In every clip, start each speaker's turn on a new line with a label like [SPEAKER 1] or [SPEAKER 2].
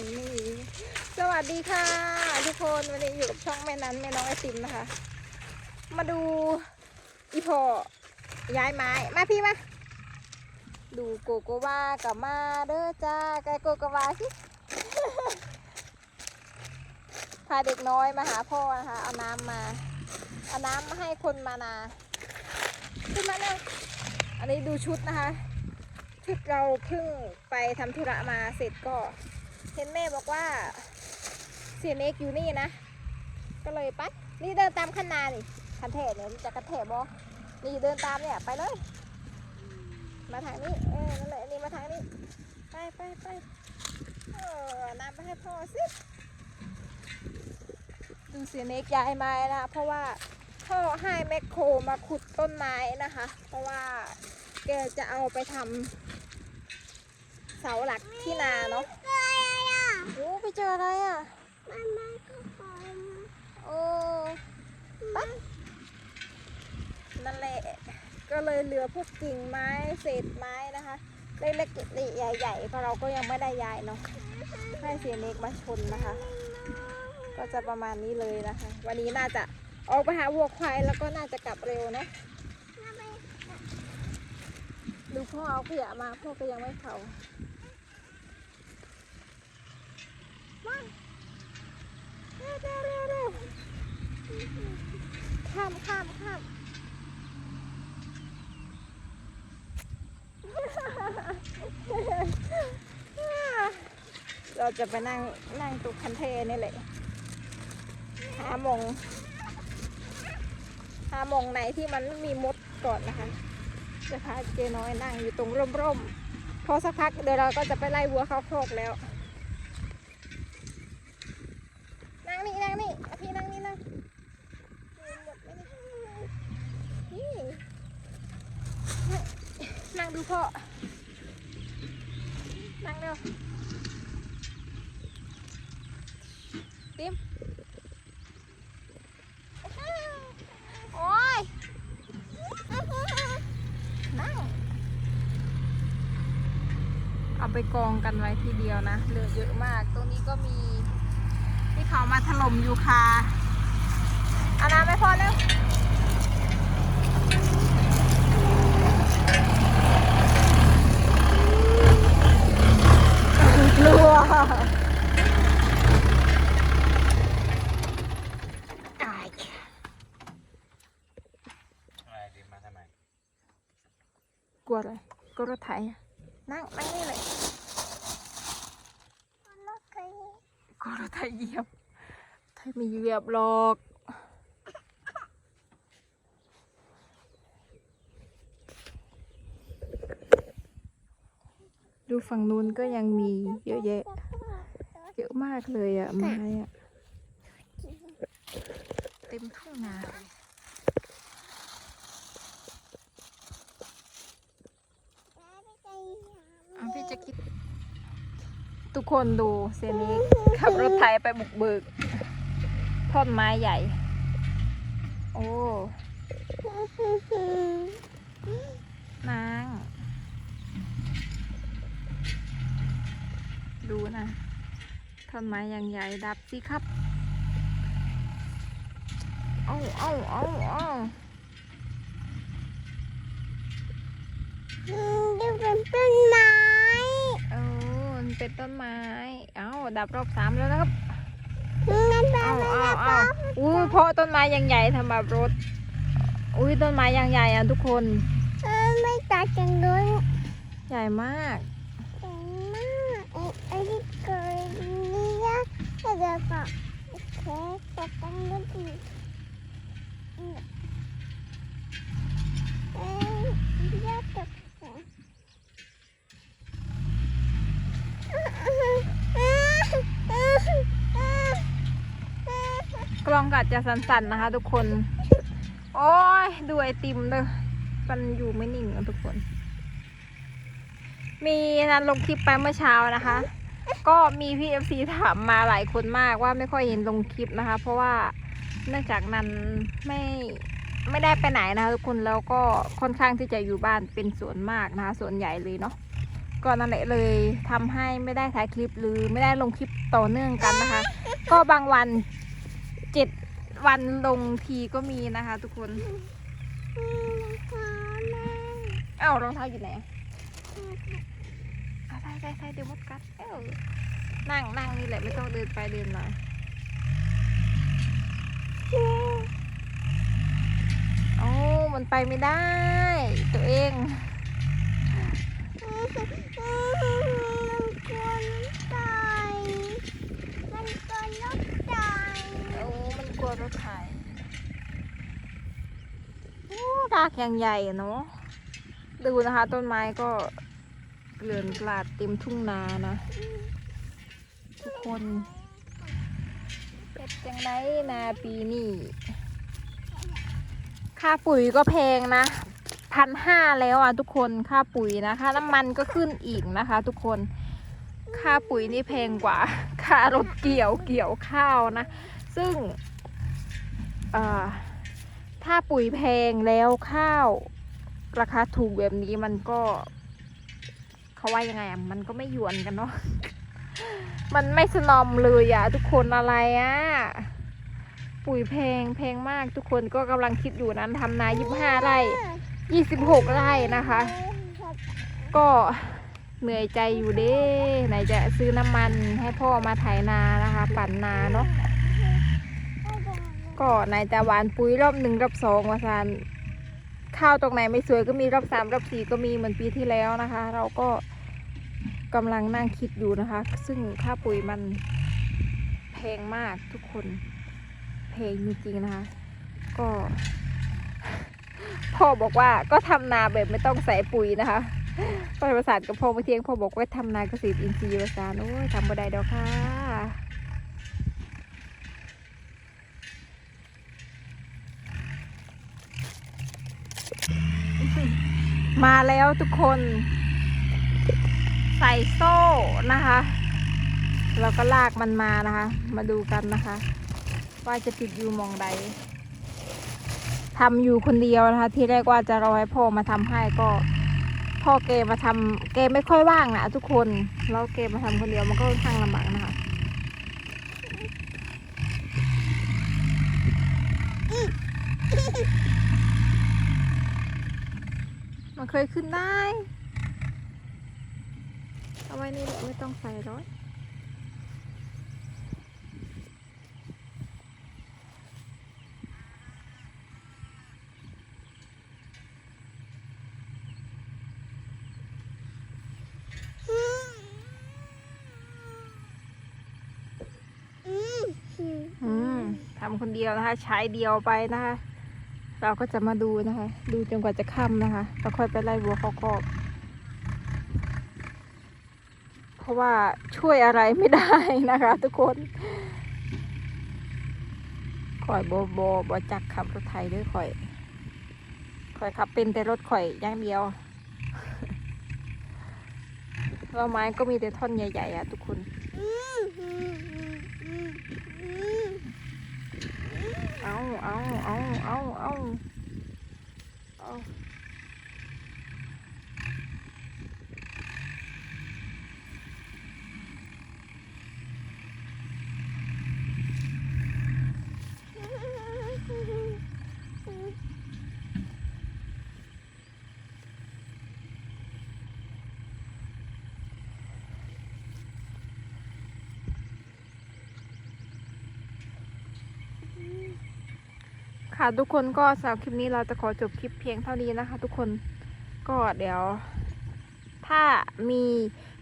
[SPEAKER 1] นนี่สวัสดีค่ะ ทุกคนวันนี้อยู่กับช่องแม่นั้นแม่น้องไอติมนะคะ มาดูอีพอย้ายไม้มาพี่มาดูโกโกวากับมาเด้อจ้าไกโกโกวาสิพาเด็กน้อยมาหาพ่อนะคะ เอาน้ำมาเอาน้ำมาให้คนมานาขึ้นมาเร็วอันนี้ดูชุดนะคะชุดเราเพิ่งไปทำธุระมาเสร็จก็ เห็นแม่บอกว่าเสียเนกอยู่นี่นะ ก็เลยไป นี่เดินตามคันนานี่คันเทเนี่ยจะกระเทบอนี่เดินตามเนี่ยไปเลย มาทางนี้ เออนั่นแหละนี่มาทางนี้ ไปไปไปเออนำไปให้พ่อสิดูเสียเนกย้ายไม้นะ เพราะว่าพ่อให้แมคโครมาขุดต้นไม้นะคะ เพราะว่าแกจะเอาไปทำเสาหลักที่นาเนาะ โอ้ไปเจออะไรอะโอ้ปะนั่นแหละก็เลยเหลือพวกกิ่งไม้เศษไม้นะคะ เล็กๆใหญ่ๆก็เราก็ยังไม่ได้ย้ายเนาะให้เสียเล็กมาชนนะคะ ก็จะประมาณนี้เลยนะคะ วันนี้น่าจะออกไปหาวัวควายแล้วก็น่าจะกลับเร็วเนาะดูพ่อเอาขยะมาพ่อก็ยังไม่เผา เร็วเร็วเร็วเร็วข้ามข้ามข้ามเราจะไปนั่งนั่งตุกคันเทนี่แหละหาโมงหาโมงไหนที่มันมีมดก่อนนะคะ จะพาเจน้อยนั่งอยู่ตรงร่มๆพอสักพักเดี๋ยวเราก็จะไปไล่วัวเข้าโคกแล้ว นั่งนี่นั่งนี่อะพี่นั่งนี่นั่งนี่หมดไหมนี่นี่นั่งดู พ่อ นั่งเร็วติมโอ้ย นั่ง เอาไปกองกันไว้ทีเดียวนะเหลือเยอะมาก ตรงนี้ก็มีที่เขามาถล่มยูคาเอาน้ำไปพอเร็วกลัวอาย
[SPEAKER 2] อะไรดีมาทำไม
[SPEAKER 1] กลั วอะไรกลัวรถไถอะนั่งนั่งนี่เลยกลัวรถไถเหยียบไถไมีเหยียบหรอกดูฝั่งนู้นก็ยังมีเยอะแยะ เยอะมากเลยอะไม้อะเต็มทุ่งนาเลยเอาพี่ จะคิด ทุกคนดูเซนี้ขับรถไถไปบุกเบิกท่อนไม้ใหญ่ โอ้นาง ดูนะท่อนไม้อย่างใหญ่ดับสิครับเอาเอาเอาเอา
[SPEAKER 3] ดูเป็นต้นไม้
[SPEAKER 1] เป็นต้นไม้ เอาดับรอบสามแล้วนะครับ
[SPEAKER 3] งั้นแปล
[SPEAKER 1] เอา
[SPEAKER 3] ว่า
[SPEAKER 1] เอาเอาอุ้ยเพราะต้นไม้ยังใหญ่ทำแบบรถ อุ้ยต้นไม้ยังใหญ่อะทุกคน
[SPEAKER 3] เออไม่ตัดกันด้วย
[SPEAKER 1] ใหญ่มาก
[SPEAKER 3] เก่งมากไอ้ไอ้ที่เกิดนี่นะก็จะบอกโอเคตัดกันด้วยอีกเอ้ยยากจั
[SPEAKER 1] กล้องก็อาจะสั่นๆนะคะ ทุกคน โอ้ยดูไอติมเด้อมันอยู่ไม่นิ่งอะทุกคน มีนันลงคลิปไปเมื่อเช้านะคะ ก็มีพี่เอฟซีถามมาหลายคนมากว่าไม่ค่อยเห็นลงคลิปนะคะ เพราะว่าเนื่องจากนันไม่ไม่ได้ไปไหนนะคะทุกคนแล้วก็ค่อนข้างที่จะอยู่บ้านเป็นส่วนมากนะคะส่วนใหญ่เลยเนาะก็นั่นแหละเลยทำให้ไม่ได้ถ่ายคลิปหรือไม่ได้ลงคลิปต่อเนื่องกันนะคะ ก็บางวัน เจ็ดวันลงทีก็มีนะคะ ทุกคน
[SPEAKER 3] อืมนะคะแม่
[SPEAKER 1] เอ้ารองเท้าอยู่ไหนอะใส่ใส่ใส่เดี๋ยวมดกัดเอ้านั่งนั่งนี่แหละไม่ต้องเดินไปเดินมาโอ้มันไปไม่ได้ ตัวเอง
[SPEAKER 3] มันกลัวน้ำตายมันกลัวน้ำตาย
[SPEAKER 1] โอ้ มันกลัวรถไถโอ้ รากอย่างใหญ่เนาะดูนะคะ ต้นไม้ก็เกลื่อนกลาดเต็มทุ่งนานะ ทุกคนเป็นจังไรนาปีนี้ค่าปุ๋ยก็แพงนะพันห้าแล้วอะทุกคนค่าปุ๋ยนะค่าน้ำมันก็ขึ้นอีกนะคะ ทุกคนค่าปุ๋ยนี่แพงกว่าค่ารถเกี่ยวเกี่ยวข้าวนะ ซึ่งเอ่อ ถ้าปุ๋ยแพงแล้วข้าวราคาถูกแบบนี้มันก็เขาว่ายังไงอะมันก็ไม่ยวนกันเนาะมันไม่สนอมเลยอะทุกคนอะไรอะปุ๋ยแพงแพงมากทุกคนก็กำลังคิดอยู่นั้นทำนายี่ห้าไร่ยี่สิบหกไร่นะคะ ก็เหนื่อยใจอยู่เด้ไหนจะซื้อน้ำมันให้พ่อมาไถนานะคะ ปั่นนาเนาะ ก็ไหนจะหวานปุ๋ยรอบหนึ่งรอบสองวาซานข้าวตรงไหนไม่สวยก็มีรอบสามรอบสี่ก็มีเหมือนปีที่แล้วนะคะ เราก็กำลังนั่งคิดอยู่นะคะ ซึ่งค่าปุ๋ยมันแพงมากทุกคนแพงจริงๆนะคะ ก็พ่อบอกว่าก็ทำนาแบบไม่ต้องใส่ปุ๋ยนะคะก็ประสานกับพ่อมื่อเที่ยงพ่อบอกว่าทำนาเกษตรอินทรีย์ประสานโอ้ยทำบ่ได้ดอกค่ะ มาแล้วทุกคนใส่โซ่นะคะเราก็ลากมันมานะคะ มาดูกันนะคะ ว่าจะติดอยู่มองใดทำอยู่คนเดียวนะคะ ที่แรกว่าจะรอให้พ่อมาทำให้ก็พ่อเกมาทำเกไม่ค่อยว่างนะทุกคนแล้วเกมาทำคนเดียวมันก็ค่อนข้างลำบากนะคะ มันเคยขึ้นได้ เอาไว้นี่แหละไม่ต้องใส่ร้อยอืมทำคนเดียวนะคะ ใช้เดียวไปนะคะ เราก็จะมาดูนะคะ ดูจนกว่าจะค่ำนะคะแล้วค่อยไปไล่วัวเขาคอกเพราะว่าช่วยอะไรไม่ได้นะคะ ทุกคนข่อยโบโบบจักขับรถไทยด้วยข่อยข่อยขับเป็นแต่รถข่อยอย่างเดียวเราไม้ก็มีแต่ท่อนใหญ่ๆอะทุกคน เอาเอาเอาเอาเอาเอา ค่ะทุกคนก็สำหรับคลิปนี้เราจะขอจบคลิปเพียงเท่านี้นะคะ ทุกคนก็เดี๋ยว ถ้ามี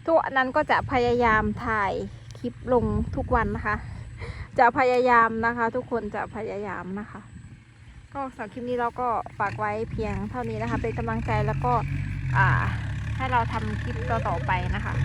[SPEAKER 1] ตัวนั้นก็จะพยายามถ่ายคลิปลงทุกวันนะคะ จะพยายามนะคะ ทุกคนจะพยายามนะคะ ก็สำหรับคลิปนี้เราก็ฝากไว้เพียงเท่านี้นะคะ เป็นกำลังใจแล้วก็ให้เราทำคลิปต่อๆไปนะคะ